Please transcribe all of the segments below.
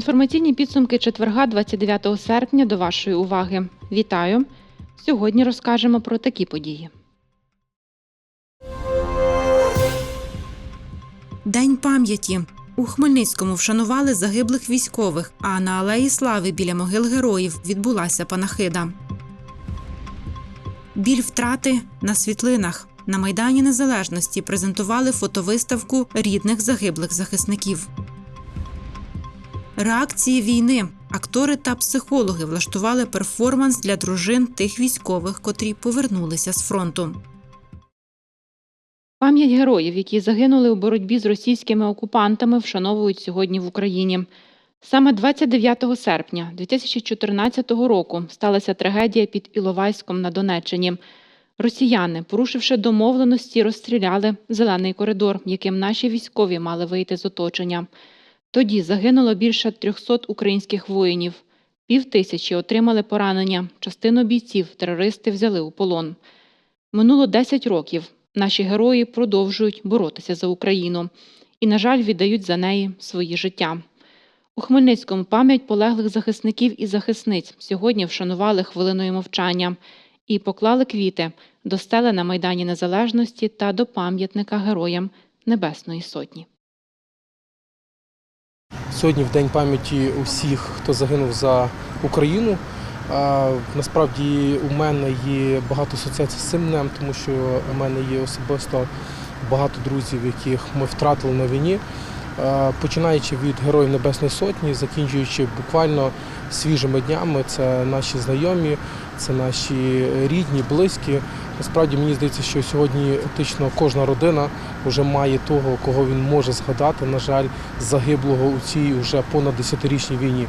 Інформаційні підсумки четверга 29 серпня до вашої уваги. Вітаю! Сьогодні розкажемо про такі події. День пам'яті. У Хмельницькому вшанували загиблих військових, а на Алеї Слави біля могил героїв відбулася панахида. Біль втрати на світлинах. На Майдані Незалежності презентували фотовиставку рідних загиблих захисників. Реакції війни. Актори та психологи влаштували перформанс для дружин тих військових, котрі повернулися з фронту. Пам'ять героїв, які загинули у боротьбі з російськими окупантами, вшановують сьогодні в Україні. Саме 29 серпня 2014 року сталася трагедія під Іловайськом на Донеччині. Росіяни, порушивши домовленості, розстріляли зелений коридор, яким наші військові мали вийти з оточення. Тоді загинуло більше 300 українських воїнів. Півтисячі отримали поранення. Частину бійців терористи взяли у полон. Минуло 10 років. Наші герої продовжують боротися за Україну і, на жаль, віддають за неї свої життя. У Хмельницькому пам'ять полеглих захисників і захисниць сьогодні вшанували хвилиною мовчання і поклали квіти до стели на Майдані Незалежності та до пам'ятника героям Небесної Сотні. Сьогодні в День пам'яті усіх, хто загинув за Україну. Насправді у мене є багато асоціацій з цим днем, тому що у мене є особисто багато друзів, яких ми втратили на війні. Починаючи від Героїв Небесної Сотні, закінчуючи буквально свіжими днями, це наші знайомі, це наші рідні, близькі. Насправді мені здається, що сьогодні фактично кожна родина вже має того, кого він може згадати. На жаль, загиблого у цій вже понад 10-річній війні.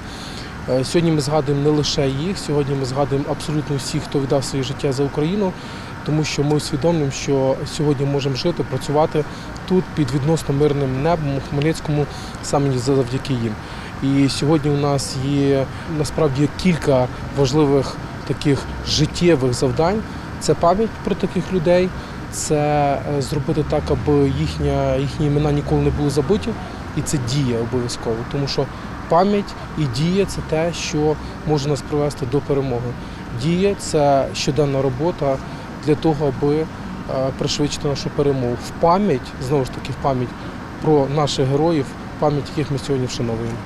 Е, Сьогодні ми згадуємо не лише їх, сьогодні ми згадуємо абсолютно всіх, хто віддав своє життя за Україну, тому що ми усвідомлюємо, що сьогодні можемо жити, працювати тут під відносно мирним небом у Хмельницькому саме завдяки їм. І сьогодні у нас є насправді кілька важливих таких життєвих завдань. Це пам'ять про таких людей, це е, зробити так, аби їхня, їхні імена ніколи не були забуті, і це дія обов'язково, тому що пам'ять і дія це те, що може нас привести до перемоги. Дія це щоденна робота для того, аби е, пришвидшити нашу перемогу. В пам'ять, знову ж таки, в пам'ять про наших героїв, пам'ять яких ми сьогодні вшановуємо.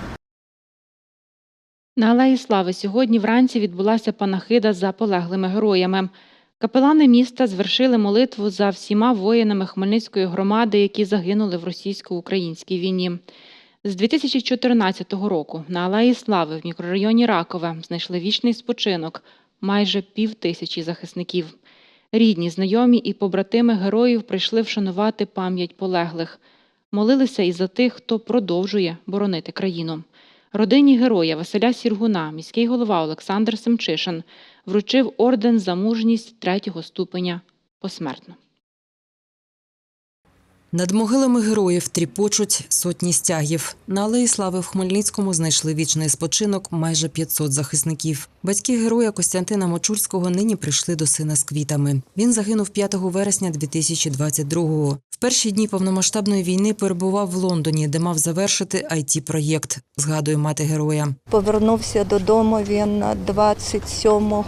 На Алеї Слави сьогодні вранці відбулася панахида за полеглими героями. Капелани міста звершили молитву за всіма воїнами Хмельницької громади, які загинули в російсько-українській війні. З 2014 року на Алеї Слави в мікрорайоні Ракове знайшли вічний спочинок майже пів тисячі захисників. Рідні, знайомі і побратими героїв прийшли вшанувати пам'ять полеглих. Молилися і за тих, хто продовжує боронити країну. Родині героя Василя Сіргуна міський голова Олександр Семчишин вручив орден за мужність третього ступеня посмертно. Над могилами героїв тріпочуть сотні стягів. На Алеї Слави в Хмельницькому знайшли вічний спочинок майже 500 захисників. Батьки героя Костянтина Мочульського нині прийшли до сина з квітами. Він загинув 5 вересня 2022-го. В перші дні повномасштабної війни перебував в Лондоні, де мав завершити it проєкт згадує мати героя. Повернувся додому він 27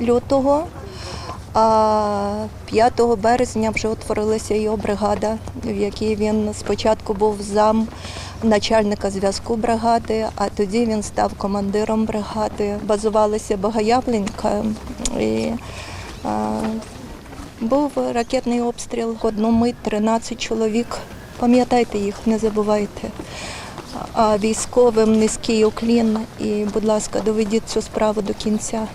лютого, а 5 березня вже утворилася його бригада, в якій він спочатку був зам начальника зв'язку бригади, а тоді він став командиром бригади. Базувалися Богоявленька і а, був ракетний обстріл. Одну мить 13 чоловік. Пам'ятайте їх, не забувайте а військовим низький уклін. І, будь ласка, доведіть цю справу до кінця.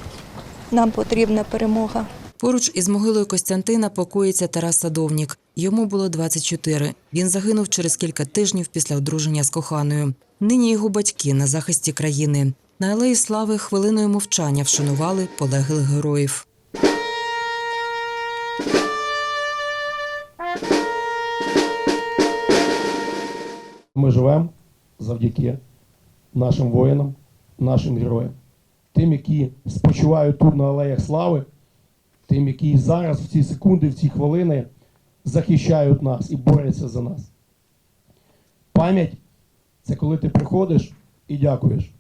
Нам потрібна перемога. Поруч із могилою Костянтина покоїться Тарас Садовнік. Йому було 24. Він загинув через кілька тижнів після одруження з коханою. Нині його батьки на захисті країни. На алеї слави хвилиною мовчання вшанували полеглих героїв. Ми живемо завдяки нашим воїнам, нашим героям, тим, які спочивають тут на алеях слави, тим, які зараз в ці секунди, в ці хвилини захищають нас і борються за нас. Пам'ять це коли ти приходиш і дякуєш.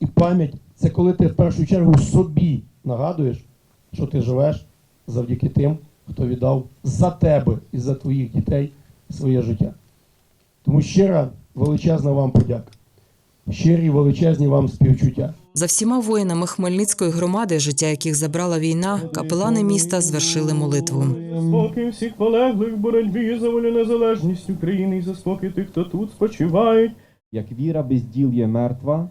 І пам'ять це коли ти в першу чергу собі нагадуєш, що ти живеш завдяки тим, хто віддав за тебе і за твоїх дітей своє життя. Тому щира величезна вам подяка. Щирі величезні вам співчуття. За всіма воїнами Хмельницької громади, життя яких забрала війна, капелани міста звершили молитву. Спокій всіх полеглих в боротьбі за волю незалежність України і за спокій тих, хто тут спочивають. Як віра без діл є мертва,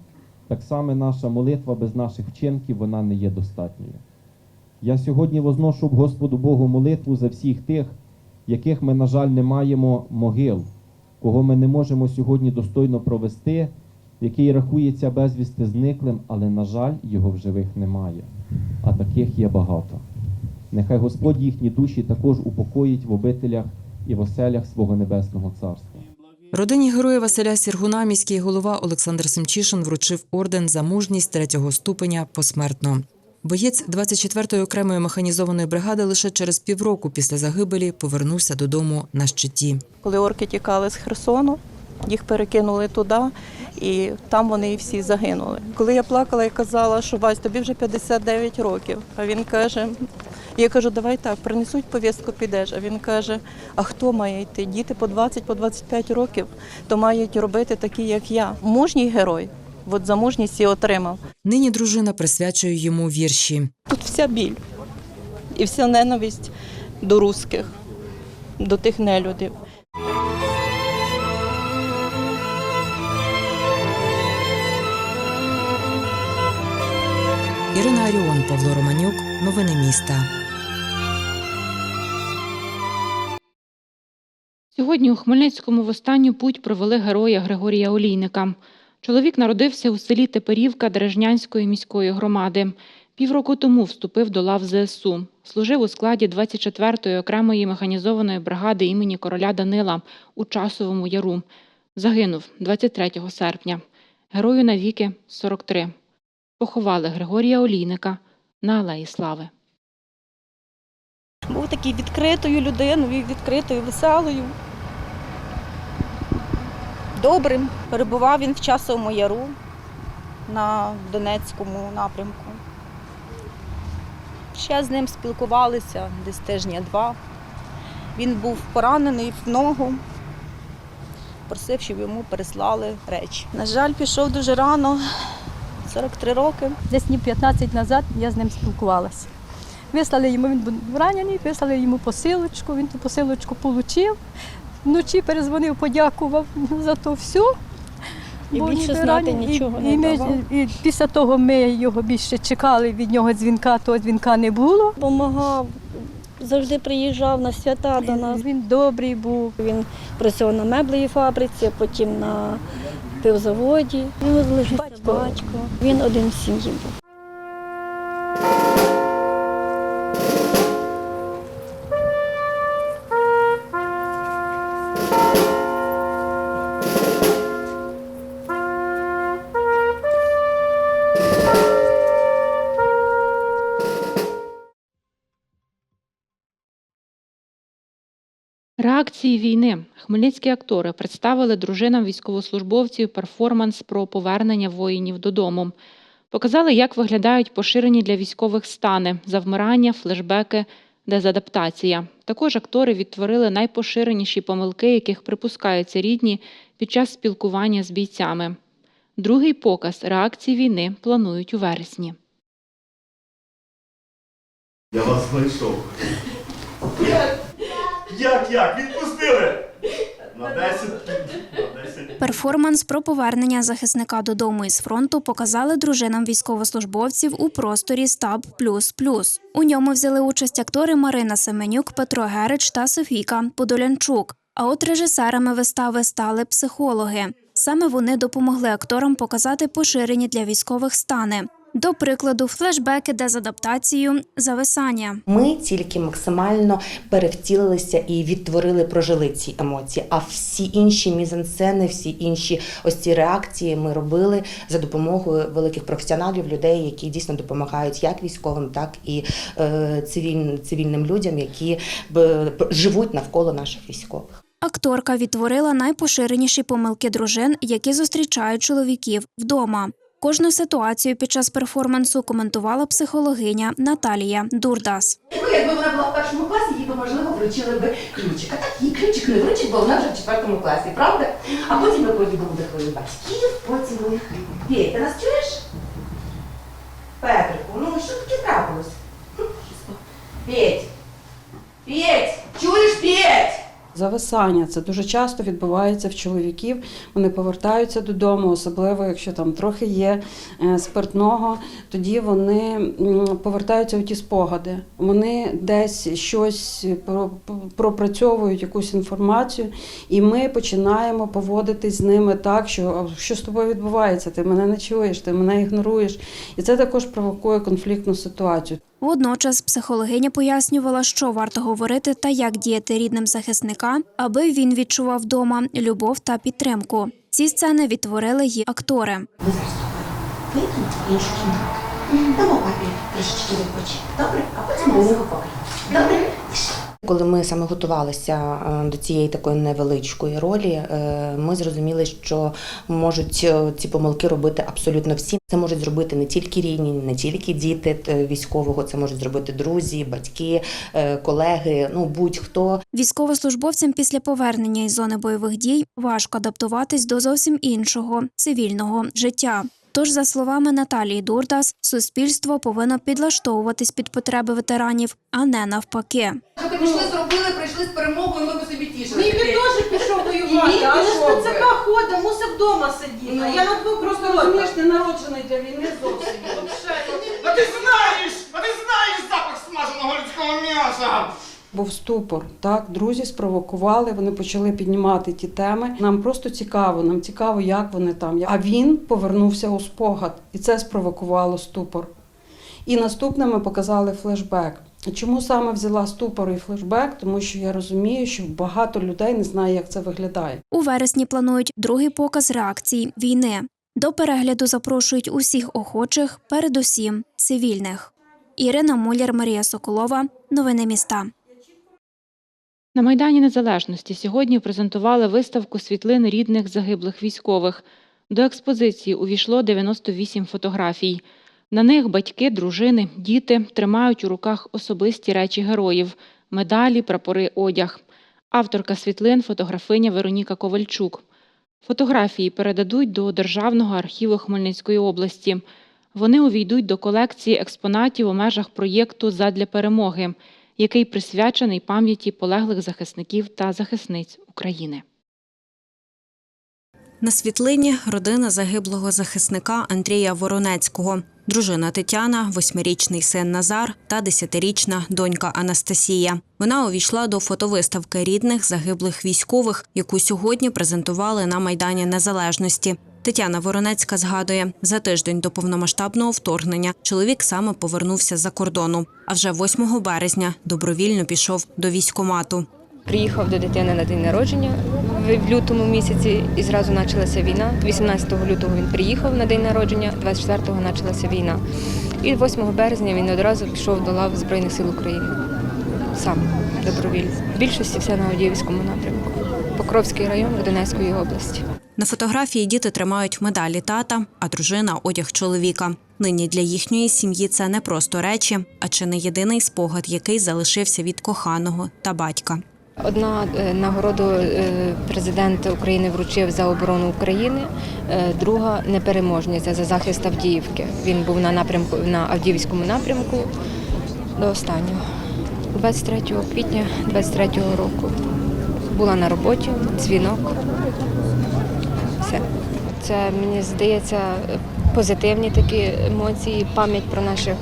так само наша молитва без наших вчинків вона не є достатньою. Я сьогодні возношу б Господу Богу молитву за всіх тих, яких ми, на жаль, не маємо могил, кого ми не можемо сьогодні достойно провести, який рахується безвісти зниклим, але, на жаль, його в живих немає. А таких є багато. Нехай Господь їхні душі також упокоїть в обителях і в оселях свого небесного царства. Родині героя Василя Сіргуна міський голова Олександр Семчишин вручив орден за мужність третього ступеня посмертно. Боєць 24-ї окремої механізованої бригади лише через півроку після загибелі повернувся додому на щиті. Коли орки тікали з Херсону, їх перекинули туди, і там вони всі загинули. Коли я плакала і казала, що Вась, тобі вже 59 років. А він каже: я кажу, давай так, принесуть повістку, підеш. А він каже: А хто має йти? Діти по 20, по 25 років, то мають робити такі, як я. Мужній герой. От за мужність і отримав. Нині дружина присвячує йому вірші. Тут вся біль і вся ненависть до русських, до тих нелюдів. Ірина Аріон, Павло Романюк. Новини міста. Сьогодні у Хмельницькому в останню путь провели героя Григорія Олійника. Чоловік народився у селі Теперівка Дережнянської міської громади. Півроку тому вступив до лав ЗСУ. Служив у складі 24-ї окремої механізованої бригади імені короля Данила у Часовому Яру. Загинув 23 серпня. Герою навіки 43. Поховали Григорія Олійника на Алеї Слави. Був такий відкритою людиною, відкритою, веселою. Добрим. Перебував він в часовому яру на Донецькому напрямку. Ще з ним спілкувалися десь тижня два. Він був поранений в ногу. Просив, щоб йому переслали речі. На жаль, пішов дуже рано, 43 роки. Десь днів 15 назад я з ним спілкувалася. Вислали йому, він був ранений, вислали йому посилочку, він ту посилочку отримав. Вночі перезвонив, подякував за то все. І більше ніби знати ранений. нічого і, не і, ми, давав. і після того ми його більше чекали від нього дзвінка, того дзвінка не було. Допомагав, завжди приїжджав на свята до нас. Він добрий був. Він працював на меблевій фабриці, потім на пивзаводі. Його залишився батько. Він один в сім'ї був. Реакції війни хмельницькі актори представили дружинам військовослужбовців перформанс про повернення воїнів додому. Показали, як виглядають поширені для військових стани, завмирання, флешбеки, дезадаптація. Також актори відтворили найпоширеніші помилки, яких припускаються рідні під час спілкування з бійцями. Другий показ реакції війни планують у вересні. Я вас знайшов. Як, як? Відпустили? На 10? На 10. Перформанс про повернення захисника додому із фронту показали дружинам військовослужбовців у просторі Стаб Плюс Плюс. У ньому взяли участь актори Марина Семенюк, Петро Герич та Софійка Подолянчук. А от режисерами вистави стали психологи. Саме вони допомогли акторам показати поширені для військових стани. До прикладу, флешбеки дезадаптацію, зависання. Ми тільки максимально перевтілилися і відтворили, прожили ці емоції. А всі інші мізансцени, всі інші ось ці реакції ми робили за допомогою великих професіоналів, людей, які дійсно допомагають як військовим, так і е, цивіль, цивільним людям, які б, живуть навколо наших військових. Акторка відтворила найпоширеніші помилки дружин, які зустрічають чоловіків вдома. Кожну ситуацію під час перформансу коментувала психологиня Наталія Дурдас. Якби вона була в першому класі, їй би, можливо, вручили би ключик. А так їй ключик не вручить, бо вона вже в четвертому класі, правда? А потім ми поїдемо до твоїх батьків, потім ми... Петь, ти нас чуєш? Петрику, ну що таке трапилось? Петь! Петь! Чуєш, Петь? Зависання це дуже часто відбувається в чоловіків. Вони повертаються додому, особливо якщо там трохи є е, спиртного, тоді вони повертаються у ті спогади. Вони десь щось пропрацьовують якусь інформацію, і ми починаємо поводитись з ними так, що «А що з тобою відбувається? Ти мене не чуєш, ти мене ігноруєш. І це також провокує конфліктну ситуацію. Водночас психологиня пояснювала, що варто говорити та як діяти рідним захисника, аби він відчував вдома любов та підтримку. Ці сцени відтворили її актори. Добре? А потім. Добре? Коли ми саме готувалися е, до цієї такої невеличкої ролі, е, ми зрозуміли, що можуть е, ці помилки робити абсолютно всі. Це можуть зробити не тільки рідні, не тільки діти військового, це можуть зробити друзі, батьки, колеги, ну будь-хто. Військовослужбовцям після повернення із зони бойових дій важко адаптуватись до зовсім іншого цивільного життя. Тож, за словами Наталії Дурдас, суспільство повинно підлаштовуватись під потреби ветеранів, а не навпаки. Що ти пішли, зробили, прийшли з перемогою, ми би собі тішили. Мій теж пішов воювати, він а піде що в ви? ЦК ходить, мусив вдома сидіти. Ну, я на двох просто розумієш, не народжений для війни зовсім. А ти знаєш! А ти знаєш запах смаженого людського м'яса! Був ступор. Так, друзі спровокували, вони почали піднімати ті теми. Нам просто цікаво, нам цікаво, як вони там. А він повернувся у спогад, і це спровокувало ступор. І наступне ми показали флешбек. Чому саме взяла ступор і флешбек? Тому що я розумію, що багато людей не знає, як це виглядає. У вересні планують другий показ реакцій війни. До перегляду запрошують усіх охочих, передусім цивільних. Ірина Муляр, Марія Соколова. Новини міста. На Майдані Незалежності сьогодні презентували виставку світлин рідних загиблих військових. До експозиції увійшло 98 фотографій. На них батьки, дружини, діти тримають у руках особисті речі героїв – медалі, прапори, одяг. Авторка світлин – фотографиня Вероніка Ковальчук. Фотографії передадуть до Державного архіву Хмельницької області. Вони увійдуть до колекції експонатів у межах проєкту Задля перемоги, який присвячений пам'яті полеглих захисників та захисниць України. На світлині родина загиблого захисника Андрія Воронецького, дружина Тетяна, восьмирічний син Назар та десятирічна донька Анастасія. Вона увійшла до фотовиставки рідних загиблих військових, яку сьогодні презентували на Майдані Незалежності. Тетяна Воронецька згадує, за тиждень до повномасштабного вторгнення чоловік саме повернувся з-за кордону, а вже 8 березня добровільно пішов до військомату. Приїхав до дитини на день народження в лютому місяці і зразу почалася війна. 18 лютого він приїхав на день народження, 24-го почалася війна. І 8 березня він одразу пішов до лав Збройних сил України. Сам добровільно. В більшості все на Авдіївському напрямку. Покровський район Донецької області. На фотографії діти тримають медалі тата, а дружина одяг чоловіка. Нині для їхньої сім'ї це не просто речі, а чи не єдиний спогад, який залишився від коханого та батька. Одна е, нагороду е, президент України вручив за оборону України, е, друга непереможниця за захист Авдіївки. Він був на напрямку на Авдіївському напрямку до останнього. 23 квітня 23 року була на роботі, дзвінок. Це мені здається позитивні такі емоції, пам'ять про наших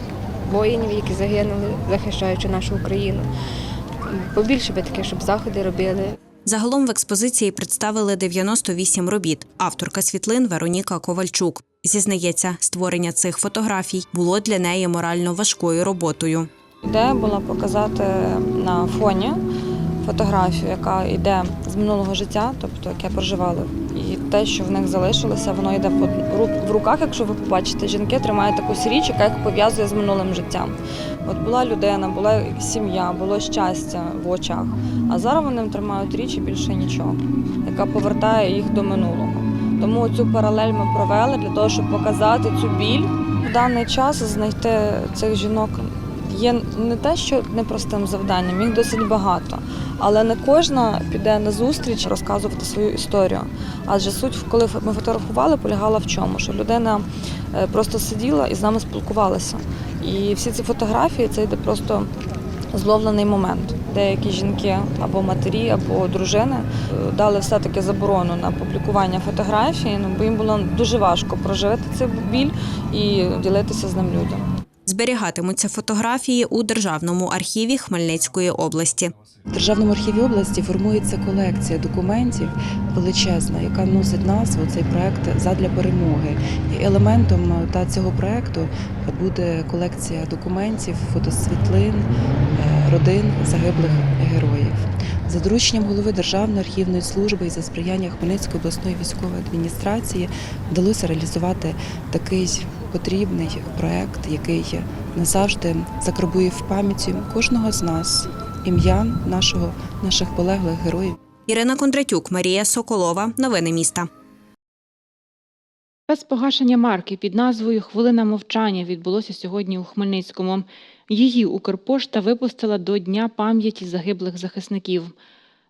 воїнів, які загинули, захищаючи нашу Україну. Побільше би таке, щоб заходи робили. Загалом в експозиції представили 98 робіт. Авторка світлин Вероніка Ковальчук. Зізнається, створення цих фотографій було для неї морально важкою роботою. Ідея була показати на фоні фотографію, яка йде з минулого життя, тобто яке проживали. Те, що в них залишилося, воно йде в руках. Якщо ви побачите, жінки тримають таку річ, яка їх пов'язує з минулим життям. От була людина, була сім'я, було щастя в очах. А зараз вони тримають річ і більше нічого, яка повертає їх до минулого. Тому цю паралель ми провели для того, щоб показати цю біль. В даний час знайти цих жінок є не те, що непростим завданням, їх досить багато. Але не кожна піде на зустріч розказувати свою історію. Адже суть, коли ми фотографували, полягала в чому? Що людина е, просто сиділа і з нами спілкувалася. І всі ці фотографії це йде просто зловлений момент. Деякі жінки або матері, або дружини е, дали все-таки заборону на публікування фотографій, ну, бо їм було дуже важко прожити цей біль і ділитися з ним людям. Зберігатимуться фотографії у Державному архіві Хмельницької області. В Державному архіві області формується колекція документів величезна, яка носить назву цей проект задля перемоги. І елементом е, та цього проекту буде колекція документів, фотосвітлин е, родин загиблих героїв. За дорученням голови Державної архівної служби і за сприяння Хмельницької обласної військової адміністрації вдалося реалізувати такий потрібний проект, який назавжди закарбує в пам'яті кожного з нас ім'я нашого наших полеглих героїв. Ірина Кондратюк, Марія Соколова. Новини міста. Без погашення марки під назвою Хвилина мовчання відбулося сьогодні у Хмельницькому. Її Укрпошта випустила до Дня пам'яті загиблих захисників.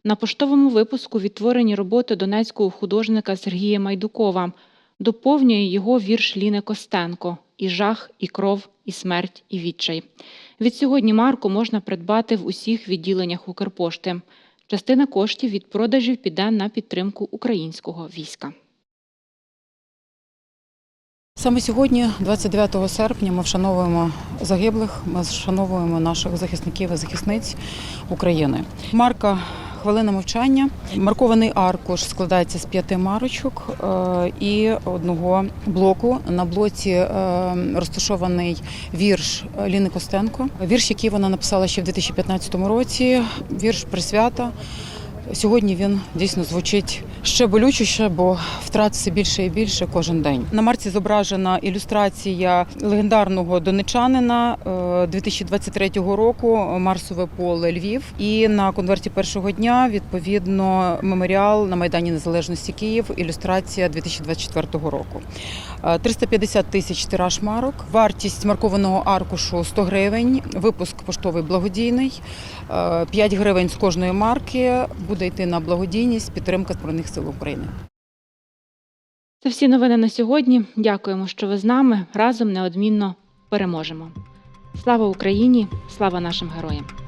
На поштовому випуску відтворені роботи донецького художника Сергія Майдукова. Доповнює його вірш Ліни Костенко І жах, і кров, і смерть, і відчай. Від сьогодні марку можна придбати в усіх відділеннях Укрпошти. Частина коштів від продажів піде на підтримку українського війська. Саме сьогодні, 29 серпня, ми вшановуємо загиблих, ми вшановуємо наших захисників і захисниць України. Марка Хвилина мовчання. Маркований аркуш складається з п'яти марочок е, і одного блоку. На блоці е, розташований вірш Ліни Костенко. Вірш, який вона написала ще в 2015 році. Вірш присвята. Сьогодні він дійсно звучить ще болючіше, бо втрат все більше і більше кожен день. На марці зображена ілюстрація легендарного донечанина е, 2023 року Марсове поле Львів. І на конверті першого дня відповідно меморіал на майдані Незалежності Київ. Ілюстрація 2024 року. Е, 350 тисяч тираж марок. Вартість маркованого аркушу 100 гривень. Випуск поштовий благодійний. Е, 5 гривень з кожної марки буде йти на благодійність підтримка збройних сил України. Це всі новини на сьогодні. Дякуємо, що ви з нами. Разом неодмінно переможемо. Слава Україні! Слава нашим героям!